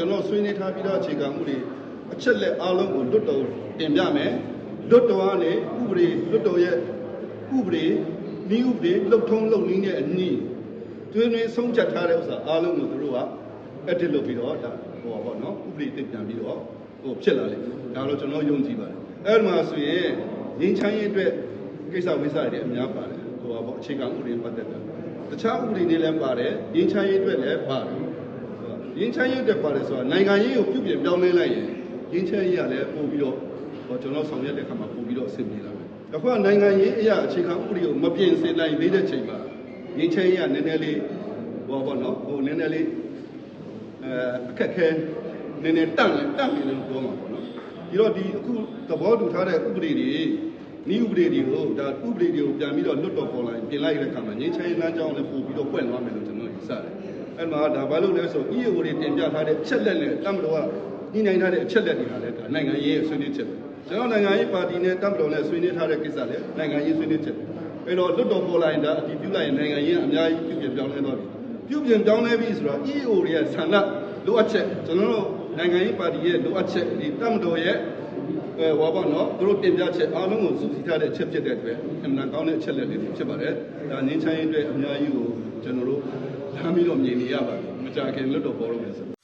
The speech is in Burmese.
ကျွန်တော်ဆွေးနွေးထားပြီးတော့အခြေခံမှုတွေအချက်လက်အားလုံးကိုလွတ်တော်တင်ပြမယ်လွတ်တော်ကနေဥပဒေလွတ်တော်ရဲ့ဥပဒေနည်းဥပဒေလှုပ်ထုံးလုပ်နည်းနဲ့အနည်းတွင်းတွင်းဆုံးဖြတ်ထားတဲ့ဥစ္စာအားလုံးကိုသူတို့က edit လုပ်ပြီးတော့ဒါဟိုပါပေါ့နော်ဥပဒေတင်ပြန်ပြီးတော့ဟိုဖြစ်လာလိမ့်မယ်ဒါတော့ကျွန်တော်ယုံကြည်ပါတယ်အဲ့ဒီမှာဆိုရင်ငင်းချမ်းရေးအတွက်ကိစ္စဝိစ္စတွေအများပါတယ်ဟိုပါပေါ့အခြေခံဥပဒေပတ်သက်တာတခြားဥပဒေတွေလည်းပါတယ်ငင်းချမ်းရေးအတွက်လည်းပါတယ် ငင်းချမ်းရေးအတွက်ပါတယ်ဆိုတာနိုင်ငံရေးကိုပြုပြင်ပြောင်းလဲလိုက်ရင်ငင်းချမ်းရေးကလည်းပို့ပြီးတော့ဟောကျွန်တော်ဆောင်ရွက်တဲ့အခါမှာပို့ပြီးတော့အဆင်ပြေလာမယ်အခုကနိုင်ငံရေးအရာအခြေခံဥပဒေကိုမပြင်ဆင်နိုင်သေးတဲ့ချိန်မှာငင်းချမ်းရေးကနည်းနည်းလေးဟောပေါ့နော်ဟိုနည်းနည်းလေးအဲအခက်ခဲနည်းနည်းတန့်လဲတန့်နေလို့ပြောမှာပေါ့နော်ဒီတော့ဒီအခုသဘောတူထားတဲ့ဥပဒေတွေဤဥပဒေတွေကိုဒါဥပဒေတွေကိုပြန်ပြီးတော့လွတ်တော်ပေါ်လာရင်ပြင်လိုက်တဲ့အခါမှာငြိမ်းချမ်းရေးလမ်းကြောင်းလည်းပို့ပြီးတော့ပွင့်သွားမယ်လို့ကျွန်တော်ယူဆတယ် အဲ့မှာဒါဘာလို့လဲဆို EAO တွေတင်ပြထားတဲ့အချက်လက်နဲ့တမတော်ကညှိနှိုင်းထားတဲ့အချက်လက်တွေကလည်းဒါနိုင်ငံရေးရဲ့ဆွေးနွေးချက်ပဲကျွန်တော်နိုင်ငံရေးပါတီနဲ့တမတော်နဲ့ဆွေးနွေးထားတဲ့ကိစ္စလည်းနိုင်ငံရေးဆွေးနွေးချက်ပဲအဲ့တော့လွတ်တော်ပေါ်လာရင်ဒါအတည်ပြုလိုက်ရင်နိုင်ငံရေးကအများကြီးပြုပြင်ပြောင်းလဲသွားပြီပြုပြင်ပြောင်းလဲပြီဆိုတော့ EO တွေရဲ့ဆန္ဒလိုအပ်ချက်ကျွန်တော်တို့နိုင်ငံရေးပါတီရဲ့လိုအပ်ချက်ဒီတမတော်ရဲ့ အဲဟောပါတော့သူတို့တင်ပြချက်အားလုံးကိုစုစည်းထားတဲ့အချက်ဖြစ်တဲ့အတွက်အမှန်ကောင်းတဲ့အချက်လက်တွေဖြစ်ပါတယ်ဒါငင်းချမ်းရေးအတွက်အများကြီးကိုကျွန်တော်တို့လမ်းပြီးတော့မြင်နေရပါတယ်မကြခင်လွတ်တော်ပေါ်တော့မယ်ဆို